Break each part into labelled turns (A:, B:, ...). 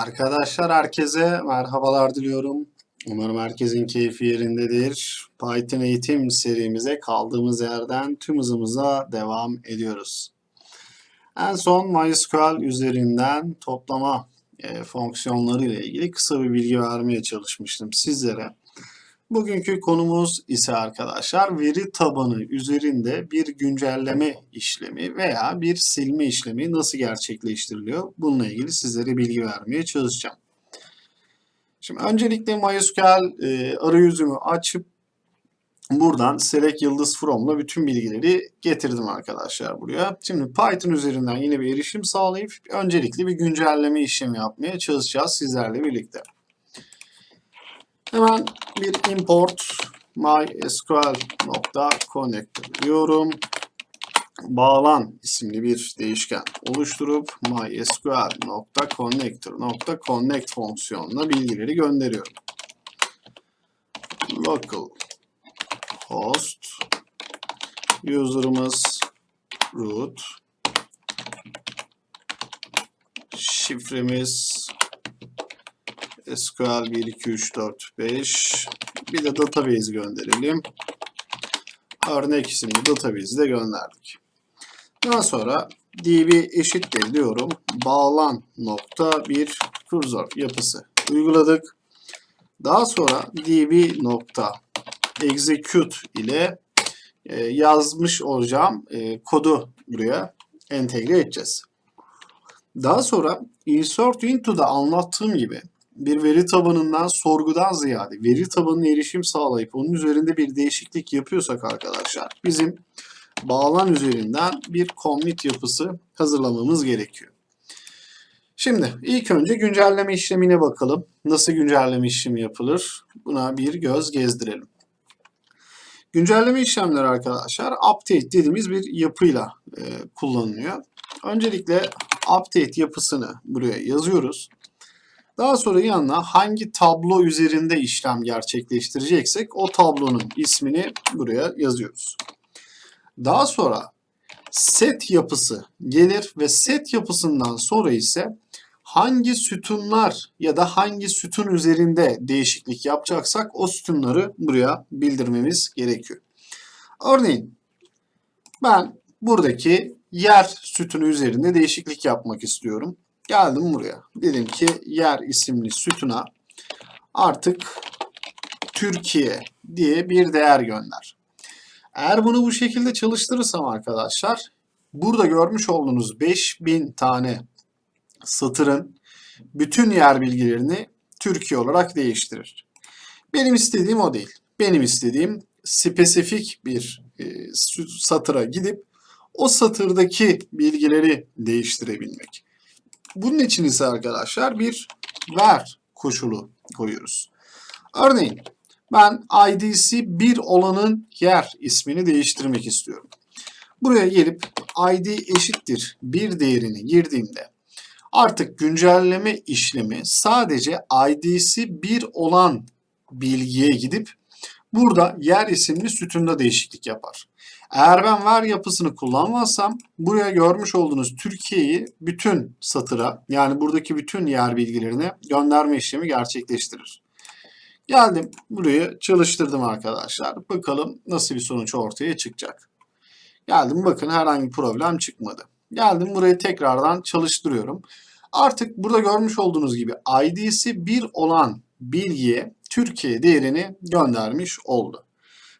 A: Arkadaşlar herkese merhabalar diliyorum. Umarım herkesin keyfi yerindedir. Python eğitim serimize kaldığımız yerden tüm hızımıza devam ediyoruz. En son MySQL üzerinden toplama e, fonksiyonları ile ilgili kısa bir bilgi vermeye çalışmıştım sizlere. Bugünkü konumuz ise arkadaşlar veri tabanı üzerinde bir güncelleme işlemi veya bir silme işlemi nasıl gerçekleştiriliyor? Bununla ilgili sizlere bilgi vermeye çalışacağım. Şimdi öncelikle MySQL e, arayüzümü açıp buradan select yıldız from'la bütün bilgileri getirdim arkadaşlar buraya. Şimdi Python üzerinden yine bir erişim sağlayıp öncelikle bir güncelleme işlemi yapmaya çalışacağız sizlerle birlikte. Hemen bir import mysql.connector diyorum. Bağlan isimli bir değişken oluşturup mysql.connector.connect fonksiyonuna bilgileri gönderiyorum. Local host user'ımız root şifremiz SQL 1, 2, 3, 4, 5. Bir de database gönderelim. Örnek isimli database'i de gönderdik. Daha sonra db eşittir diyorum. Bağlan nokta bir kursor yapısı uyguladık. Daha sonra db nokta execute ile e, yazmış olacağım e, kodu buraya entegre edeceğiz. Daha sonra insert into'da anlattığım gibi bir veri tabanından sorgudan ziyade veri tabanına erişim sağlayıp onun üzerinde bir değişiklik yapıyorsak arkadaşlar bizim bağlan üzerinden bir commit yapısı hazırlamamız gerekiyor. Şimdi ilk önce güncelleme işlemine bakalım. Nasıl güncelleme işlemi yapılır? Buna bir göz gezdirelim. Güncelleme işlemleri arkadaşlar update dediğimiz bir yapıyla e, kullanılıyor. Öncelikle update yapısını buraya yazıyoruz. Daha sonra yanına hangi tablo üzerinde işlem gerçekleştireceksek o tablonun ismini buraya yazıyoruz. Daha sonra set yapısı gelir ve set yapısından sonra ise hangi sütunlar ya da hangi sütun üzerinde değişiklik yapacaksak o sütunları buraya bildirmemiz gerekiyor. Örneğin ben buradaki yer sütunu üzerinde değişiklik yapmak istiyorum. Geldim buraya. Dedim ki yer isimli sütuna artık Türkiye diye bir değer gönder. Eğer bunu bu şekilde çalıştırırsam arkadaşlar burada görmüş olduğunuz 5000 tane satırın bütün yer bilgilerini Türkiye olarak değiştirir. Benim istediğim o değil. Benim istediğim spesifik bir e, satıra gidip o satırdaki bilgileri değiştirebilmek. Bunun için ise arkadaşlar bir ver koşulu koyuyoruz. Örneğin ben ID'si 1 olanın yer ismini değiştirmek istiyorum. Buraya gelip ID eşittir 1 değerini girdiğimde artık güncelleme işlemi sadece ID'si 1 olan bilgiye gidip burada yer isimli sütunda değişiklik yapar. Eğer ben var yapısını kullanmazsam buraya görmüş olduğunuz Türkiye'yi bütün satıra yani buradaki bütün yer bilgilerini gönderme işlemi gerçekleştirir. Geldim burayı çalıştırdım arkadaşlar. Bakalım nasıl bir sonuç ortaya çıkacak. Geldim bakın herhangi problem çıkmadı. Geldim burayı tekrardan çalıştırıyorum. Artık burada görmüş olduğunuz gibi ID'si 1 olan bilgiye Türkiye değerini göndermiş oldu.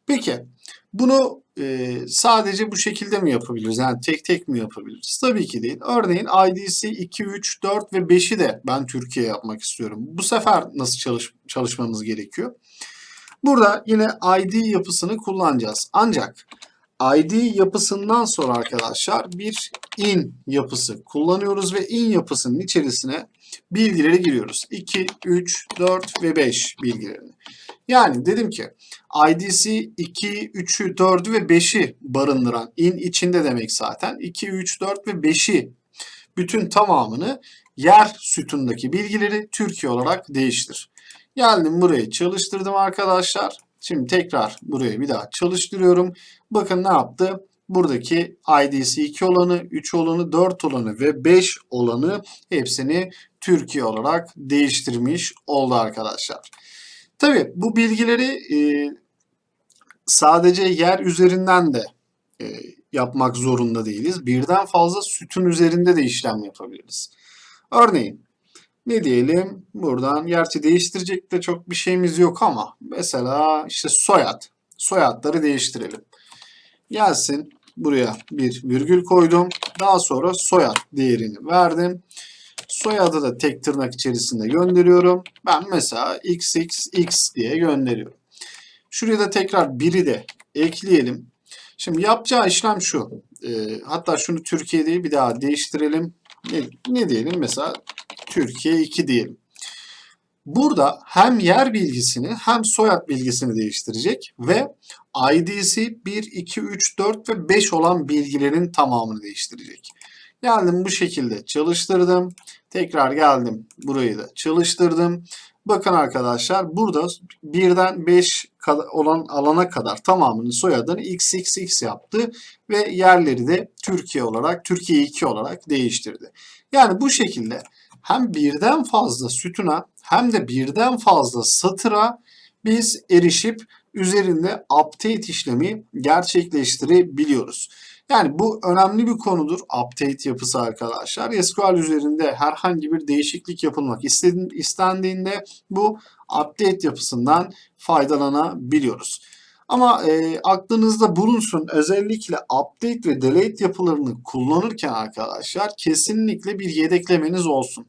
A: Peki bunu e, sadece bu şekilde mi yapabiliriz? Yani tek tek mi yapabiliriz? Tabii ki değil. Örneğin ID'si 2, 3, 4 ve 5'i de ben Türkiye yapmak istiyorum. Bu sefer nasıl çalış çalışmamız gerekiyor? Burada yine ID yapısını kullanacağız. Ancak ID yapısından sonra arkadaşlar bir in yapısı kullanıyoruz ve in yapısının içerisine bilgileri giriyoruz. 2, 3, 4 ve 5 bilgilerini. Yani dedim ki ID'si 2, 3'ü, 4'ü ve 5'i barındıran in içinde demek zaten. 2, 3, 4 ve 5'i bütün tamamını yer sütundaki bilgileri Türkiye olarak değiştir. Geldim burayı çalıştırdım arkadaşlar. Şimdi tekrar burayı bir daha çalıştırıyorum. Bakın ne yaptı? buradaki ID'si 2 olanı, 3 olanı, 4 olanı ve 5 olanı hepsini Türkiye olarak değiştirmiş oldu arkadaşlar. Tabi bu bilgileri e, sadece yer üzerinden de e, yapmak zorunda değiliz. Birden fazla sütun üzerinde de işlem yapabiliriz. Örneğin ne diyelim buradan gerçi değiştirecek de çok bir şeyimiz yok ama mesela işte soyad. Soyadları değiştirelim. Gelsin buraya bir virgül koydum. Daha sonra soyad değerini verdim. Soyadı da tek tırnak içerisinde gönderiyorum. Ben mesela xxx diye gönderiyorum. Şuraya da tekrar 1'i de ekleyelim. Şimdi yapacağı işlem şu. E, hatta şunu Türkiye değil bir daha değiştirelim. Ne, ne diyelim mesela Türkiye 2 diyelim. Burada hem yer bilgisini hem soyad bilgisini değiştirecek ve ID'si 1, 2, 3, 4 ve 5 olan bilgilerin tamamını değiştirecek. Geldim bu şekilde çalıştırdım. Tekrar geldim burayı da çalıştırdım. Bakın arkadaşlar burada birden 5 olan alana kadar tamamını soyadını XXX yaptı ve yerleri de Türkiye olarak Türkiye 2 olarak değiştirdi. Yani bu şekilde hem birden fazla sütuna hem de birden fazla satıra biz erişip üzerinde update işlemi gerçekleştirebiliyoruz. Yani bu önemli bir konudur update yapısı arkadaşlar. SQL üzerinde herhangi bir değişiklik yapılmak istendiğinde bu update yapısından faydalanabiliyoruz. Ama e, aklınızda bulunsun özellikle update ve delete yapılarını kullanırken arkadaşlar kesinlikle bir yedeklemeniz olsun.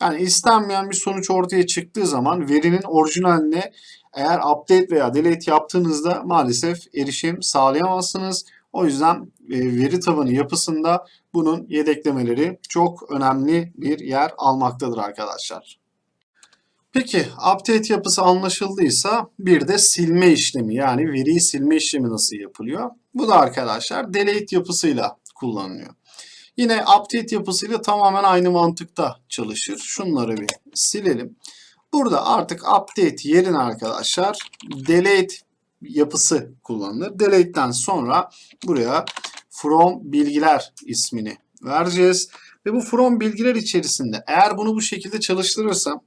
A: Yani istenmeyen bir sonuç ortaya çıktığı zaman verinin orijinaline eğer update veya delete yaptığınızda maalesef erişim sağlayamazsınız. O yüzden e, veri tabanı yapısında bunun yedeklemeleri çok önemli bir yer almaktadır arkadaşlar. Peki update yapısı anlaşıldıysa bir de silme işlemi yani veriyi silme işlemi nasıl yapılıyor? Bu da arkadaşlar delete yapısıyla kullanılıyor. Yine update yapısıyla tamamen aynı mantıkta çalışır. Şunları bir silelim. Burada artık update yerine arkadaşlar delete yapısı kullanılır. Delete'den sonra buraya from bilgiler ismini vereceğiz. Ve bu from bilgiler içerisinde eğer bunu bu şekilde çalıştırırsam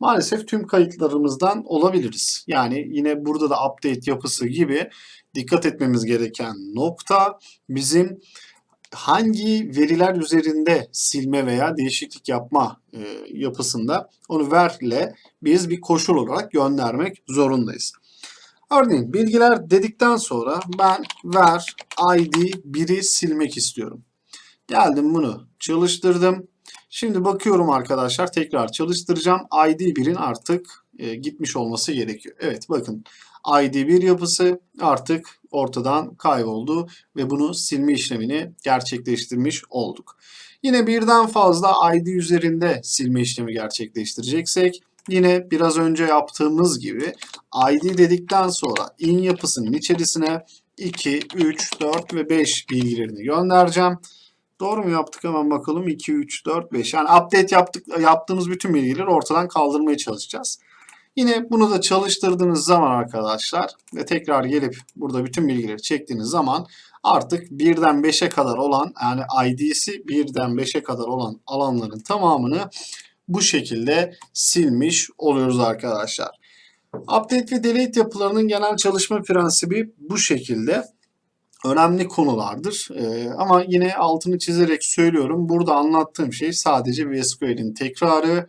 A: maalesef tüm kayıtlarımızdan olabiliriz. Yani yine burada da update yapısı gibi dikkat etmemiz gereken nokta bizim hangi veriler üzerinde silme veya değişiklik yapma e, yapısında onu verle biz bir koşul olarak göndermek zorundayız. Örneğin bilgiler dedikten sonra ben ver id 1'i silmek istiyorum. Geldim bunu çalıştırdım. Şimdi bakıyorum arkadaşlar tekrar çalıştıracağım. ID 1'in artık e, gitmiş olması gerekiyor. Evet bakın ID 1 yapısı artık ortadan kayboldu ve bunu silme işlemini gerçekleştirmiş olduk. Yine birden fazla ID üzerinde silme işlemi gerçekleştireceksek yine biraz önce yaptığımız gibi ID dedikten sonra in yapısının içerisine 2, 3, 4 ve 5 bilgilerini göndereceğim. Doğru mu yaptık hemen bakalım. 2, 3, 4, 5. Yani update yaptık, yaptığımız bütün bilgileri ortadan kaldırmaya çalışacağız. Yine bunu da çalıştırdığınız zaman arkadaşlar ve tekrar gelip burada bütün bilgileri çektiğiniz zaman artık 1'den 5'e kadar olan yani ID'si 1'den 5'e kadar olan alanların tamamını bu şekilde silmiş oluyoruz arkadaşlar. Update ve delete yapılarının genel çalışma prensibi bu şekilde önemli konulardır. Ee, ama yine altını çizerek söylüyorum. Burada anlattığım şey sadece bir SQL'in tekrarı.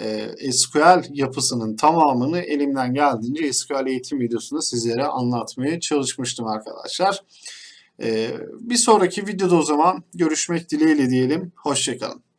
A: Ee, SQL yapısının tamamını elimden geldiğince SQL eğitim videosunda sizlere anlatmaya çalışmıştım arkadaşlar. Ee, bir sonraki videoda o zaman görüşmek dileğiyle diyelim. Hoşçakalın.